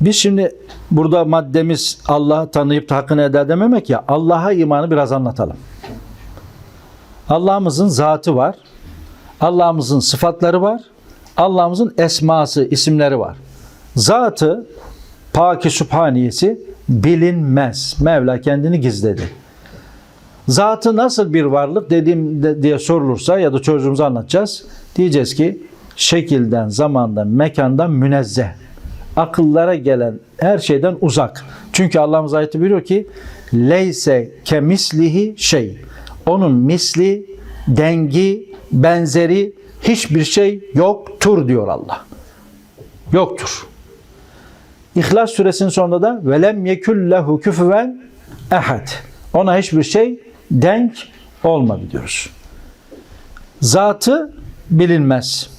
Biz şimdi burada maddemiz Allah'ı tanıyıp da hakkını eda dememek ya Allah'a imanı biraz anlatalım. Allah'ımızın zatı var. Allah'ımızın sıfatları var. Allah'ımızın esması, isimleri var. Zatı, paki sübhaniyesi bilinmez. Mevla kendini gizledi. Zatı nasıl bir varlık dediğim de- diye sorulursa ya da çocuğumuza anlatacağız. Diyeceğiz ki şekilden, zamandan, mekandan münezzeh. Akıllara gelen her şeyden uzak. Çünkü Allah'ımız ayeti buyuruyor ki leyse kemislihi şey. Onun misli, dengi, benzeri hiçbir şey yoktur diyor Allah. Yoktur. İhlas suresinin sonunda da velem yekul lehu küfüven ehad. Ona hiçbir şey denk olmadı diyoruz. Zatı bilinmez.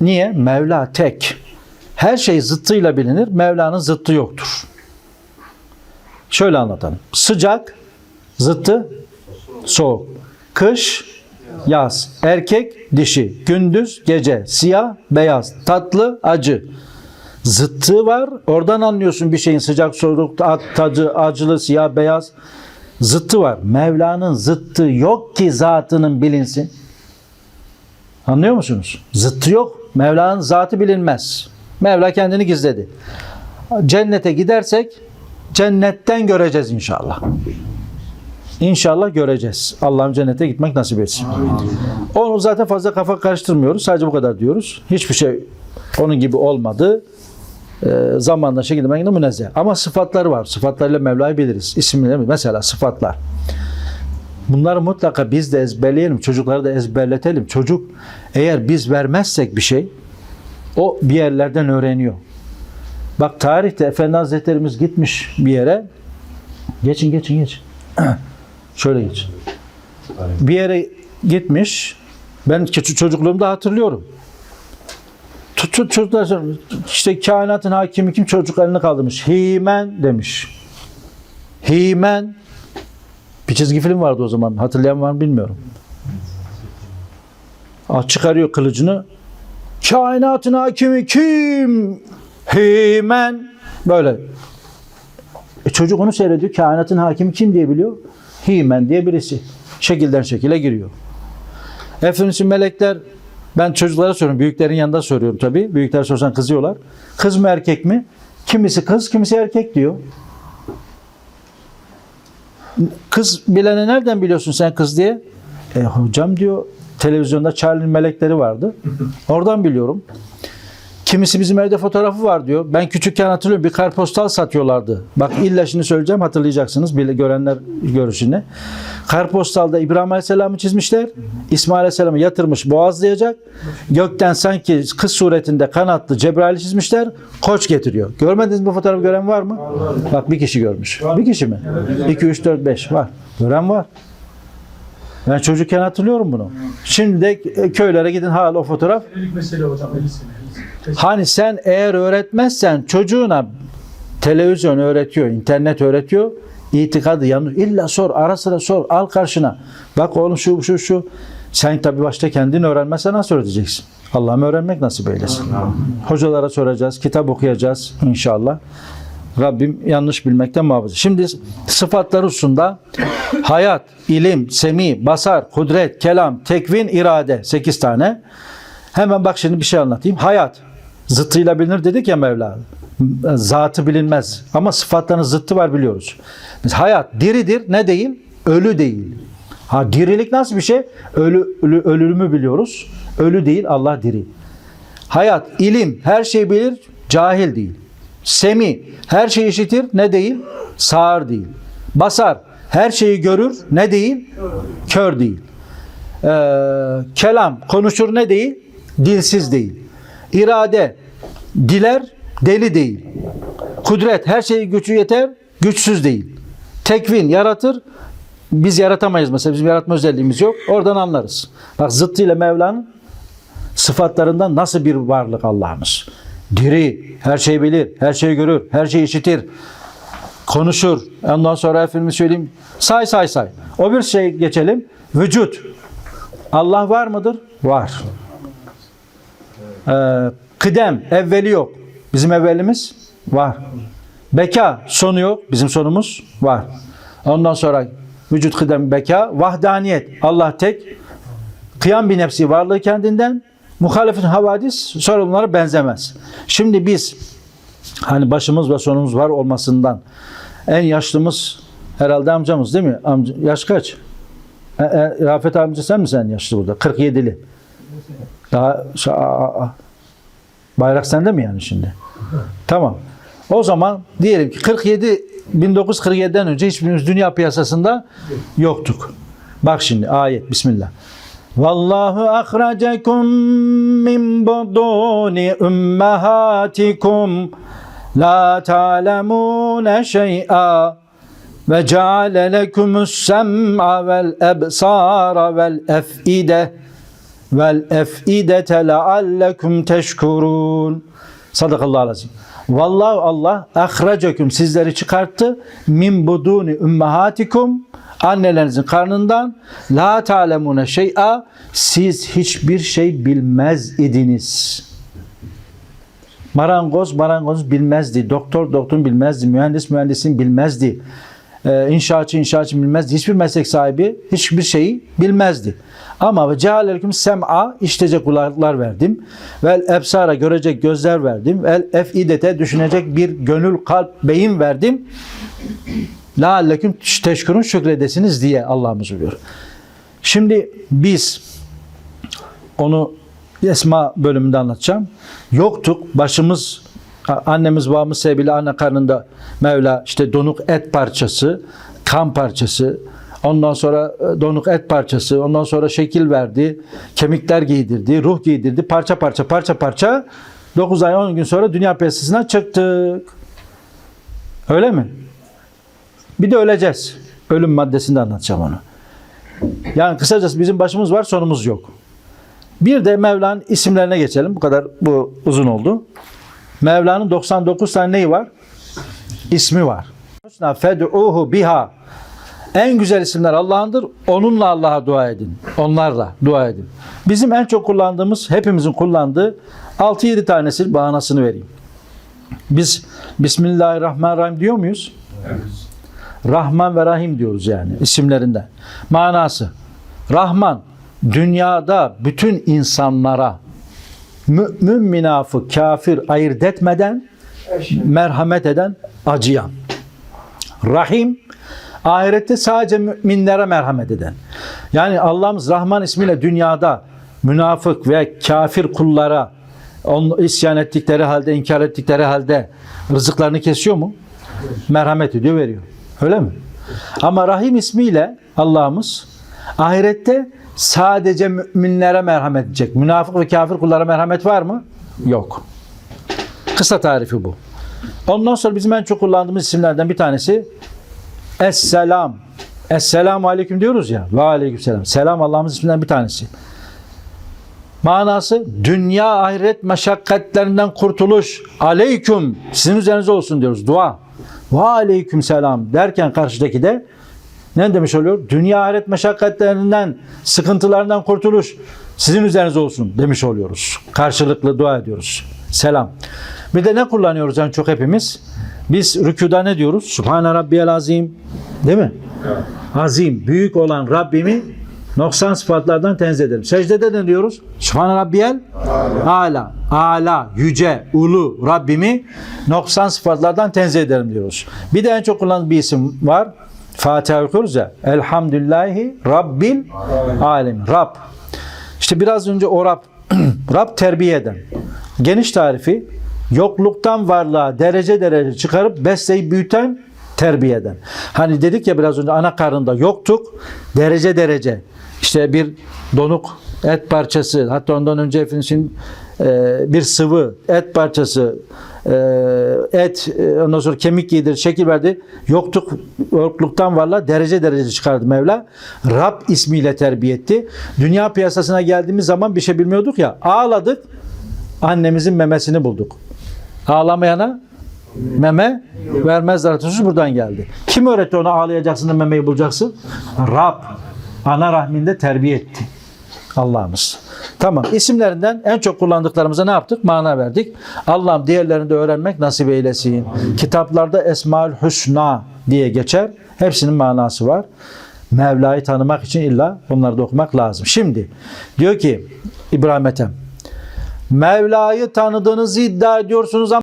Niye? Mevla tek. Her şey zıttıyla bilinir. Mevla'nın zıttı yoktur. Şöyle anlatalım. Sıcak, zıttı soğuk. Kış, yaz. Erkek, dişi. Gündüz, gece. Siyah, beyaz. Tatlı, acı. Zıttığı var. Oradan anlıyorsun bir şeyin sıcak, soğuk, tadı, acılı, siyah, beyaz. Zıttı var. Mevla'nın zıttı yok ki zatının bilinsin. Anlıyor musunuz? Zıttı yok. Mevla'nın zatı bilinmez. Mevla kendini gizledi. Cennete gidersek cennetten göreceğiz inşallah. İnşallah göreceğiz. Allah'ım cennete gitmek nasip etsin. Onu zaten fazla kafa karıştırmıyoruz. Sadece bu kadar diyoruz. Hiçbir şey onun gibi olmadı. Ee, zamanla şekilde mekanda münezzeh. Ama sıfatları var. Sıfatlarıyla Mevla'yı biliriz. İsimleri mesela sıfatlar. Bunları mutlaka biz de ezberleyelim. Çocukları da ezberletelim. Çocuk eğer biz vermezsek bir şey o bir yerlerden öğreniyor. Bak tarihte Efendi Hazretlerimiz gitmiş bir yere. Geçin geçin geçin. Şöyle geçin. Bir yere gitmiş. Ben çocukluğumda hatırlıyorum. Tut, tut, çocuklar işte kainatın hakimi kim çocuk elini kaldırmış. Himen demiş. Himen bir çizgi film vardı o zaman. Hatırlayan var mı bilmiyorum. Ah, çıkarıyor kılıcını. Kainatın hakimi kim? Himen. Böyle. E çocuk onu seyrediyor. Kainatın hakimi kim diye biliyor? Himen diye birisi. Şekilden şekile giriyor. Efendimizin melekler ben çocuklara soruyorum. Büyüklerin yanında soruyorum tabii. Büyükler sorsan kızıyorlar. Kız mı erkek mi? Kimisi kız, kimisi erkek diyor. Kız bilene nereden biliyorsun sen kız diye? E hocam diyor televizyonda Charlie'nin melekleri vardı. Oradan biliyorum. Kimisi bizim evde fotoğrafı var diyor. Ben küçükken hatırlıyorum bir karpostal satıyorlardı. Bak illa şimdi söyleyeceğim hatırlayacaksınız. Bile görenler görüşünü. Karpostalda İbrahim Aleyhisselam'ı çizmişler. İsmail Aleyhisselam'ı yatırmış boğazlayacak. Gökten sanki kız suretinde kanatlı Cebrail'i çizmişler. Koç getiriyor. Görmediniz mi bu fotoğrafı gören var mı? Bak bir kişi görmüş. Bir kişi mi? 2, 3, 4, 5 var. Gören var. Ben çocukken hatırlıyorum bunu. Şimdi de köylere gidin hala o fotoğraf mesele hocam 50 sene. 50 sene. Hani sen eğer öğretmezsen çocuğuna televizyon öğretiyor, internet öğretiyor. itikadı yanlış. İlla sor, ara sıra sor, al karşına. Bak oğlum şu şu şu. Sen tabii başta kendin öğrenmezsen nasıl öğreteceksin? Allah'ım öğrenmek nasip eylesin. Hocalara soracağız, kitap okuyacağız inşallah. Rabbim yanlış bilmekten muhafaza. Şimdi sıfatlar hususunda hayat, ilim, semi, basar, kudret, kelam, tekvin, irade. 8 tane. Hemen bak şimdi bir şey anlatayım. Hayat. Zıttıyla bilinir dedik ya Mevla. Zatı bilinmez. Ama sıfatların zıttı var biliyoruz. Mesela hayat diridir ne değil? Ölü değil. Ha dirilik nasıl bir şey? Ölü, ölü ölümü biliyoruz. Ölü değil Allah diri. Hayat, ilim, her şeyi bilir, cahil değil. Semi, her şeyi işitir, ne değil? Sağır değil. Basar, her şeyi görür, ne değil? Kör değil. Ee, kelam, konuşur ne değil? Dilsiz değil. İrade, diler, deli değil. Kudret, her şeyi gücü yeter, güçsüz değil. Tekvin, yaratır, biz yaratamayız mesela, bizim yaratma özelliğimiz yok. Oradan anlarız. Bak zıttıyla Mevla'nın sıfatlarından nasıl bir varlık Allah'ımız. Diri, her şeyi bilir, her şeyi görür, her şeyi işitir, konuşur. Ondan sonra efendim söyleyeyim, say say say. O bir şey geçelim. Vücut. Allah var mıdır? Var. Ee, kıdem, evveli yok. Bizim evvelimiz Var. Beka sonu yok. Bizim sonumuz var. Ondan sonra vücut kıdem beka, vahdaniyet. Allah tek. Kıyam bir nefsi varlığı kendinden. Muhalefet havadis sorunlara benzemez. Şimdi biz hani başımız ve sonumuz var olmasından en yaşlımız herhalde amcamız değil mi? Amca, yaş kaç? E, e, Rafet amca sen mi sen yaşlı burada? 47'li. Daha şu- a- a- bayrak sende mi yani şimdi? Tamam. O zaman diyelim ki 47 1947'den önce hiçbirimiz dünya piyasasında yoktuk. Bak şimdi ayet Bismillah. Vallahu akhrajakum min buduni ummahatikum la ta'lemune şey'a ve ceale lekumus sem'a vel ebsara vel ef'ide vel ef'idete leallekum teşkurun. Sadakallahu azim. Vallahu Allah ahracakum sizleri çıkarttı min buduni ummahatikum annelerinizin karnından la ta'lemune şey'a siz hiçbir şey bilmez idiniz. Marangoz marangoz bilmezdi. Doktor doktor bilmezdi. Mühendis mühendisin bilmezdi. Ee, inşaatçı inşaatçı bilmezdi. Hiçbir meslek sahibi hiçbir şeyi bilmezdi. Ama ve cealeleküm sem'a işitecek kulaklar verdim. Vel ebsara görecek gözler verdim. Vel efidete düşünecek bir gönül, kalp, beyin verdim. Lealleküm teşkurun şükredesiniz diye Allah'ımız buyuruyor. Şimdi biz onu Esma bölümünde anlatacağım. Yoktuk. Başımız annemiz babamız sebebiyle anne karnında Mevla işte donuk et parçası, kan parçası, ondan sonra e, donuk et parçası, ondan sonra şekil verdi, kemikler giydirdi, ruh giydirdi, parça parça parça parça 9 ay 10 gün sonra dünya piyasasına çıktık. Öyle mi? Bir de öleceğiz. Ölüm maddesinde anlatacağım onu. Yani kısacası bizim başımız var, sonumuz yok. Bir de Mevla'nın isimlerine geçelim. Bu kadar bu uzun oldu. Mevla'nın 99 tane neyi var? İsmi var. Husna fed'uhu biha. En güzel isimler Allah'ındır. Onunla Allah'a dua edin. Onlarla dua edin. Bizim en çok kullandığımız, hepimizin kullandığı 6-7 tanesi bağınasını vereyim. Biz Bismillahirrahmanirrahim diyor muyuz? Rahman ve Rahim diyoruz yani isimlerinden. Manası Rahman dünyada bütün insanlara mümin, münafık, kafir ayırt etmeden merhamet eden, acıyan. Rahim ahirette sadece müminlere merhamet eden. Yani Allah'ımız Rahman ismiyle dünyada münafık ve kafir kullara onu isyan ettikleri halde, inkar ettikleri halde rızıklarını kesiyor mu? Merhamet ediyor, veriyor. Öyle mi? Ama Rahim ismiyle Allah'ımız ahirette sadece müminlere merhamet edecek. Münafık ve kafir kullara merhamet var mı? Yok. Kısa tarifi bu. Ondan sonra bizim en çok kullandığımız isimlerden bir tanesi Esselam. Esselamu aleyküm diyoruz ya. Ve aleyküm selam. Selam Allah'ımız isminden bir tanesi. Manası dünya ahiret meşakkatlerinden kurtuluş. Aleyküm sizin üzerinize olsun diyoruz. Dua. Ve aleyküm selam derken karşıdaki de ne demiş oluyor? Dünya ahiret meşakkatlerinden, sıkıntılarından kurtuluş sizin üzerinize olsun demiş oluyoruz. Karşılıklı dua ediyoruz. Selam. Bir de ne kullanıyoruz en çok hepimiz? Biz rükuda ne diyoruz? Subhane Rabbiyel Azim. Değil mi? Azim, büyük olan Rabbimi noksan sıfatlardan tenzih ederim. Secdede ne diyoruz? Subhane Rabbiyel Ala. Ala, yüce, ulu Rabbimi noksan sıfatlardan tenzih ederim diyoruz. Bir de en çok kullanılan bir isim var. Fatiha okuyoruz ya. Elhamdülillahi Rabbil Alemin. Rab. İşte biraz önce o Rab, Rab terbiye eden. Geniş tarifi yokluktan varlığa derece derece çıkarıp besleyip büyüten terbiye eden. Hani dedik ya biraz önce ana karnında yoktuk. Derece derece. İşte bir donuk et parçası hatta ondan önce Efendimizin e, bir sıvı et parçası e, et e, ondan sonra kemik giydir şekil verdi. Yoktuk yokluktan varla derece derece çıkardı Mevla. Rab ismiyle terbiye etti. Dünya piyasasına geldiğimiz zaman bir şey bilmiyorduk ya. Ağladık. Annemizin memesini bulduk. Ağlamayana meme vermezler. Sözü buradan geldi. Kim öğretti ona ağlayacaksın da memeyi bulacaksın? Rab. Ana rahminde terbiye etti. Allah'ımız. Tamam. İsimlerinden en çok kullandıklarımıza ne yaptık? Mana verdik. Allah'ım diğerlerini de öğrenmek nasip eylesin. Kitaplarda Esmaül Hüsna diye geçer. Hepsinin manası var. Mevla'yı tanımak için illa bunları da okumak lazım. Şimdi diyor ki İbrahim Ethem Mevla'yı tanıdığınızı iddia ediyorsunuz ama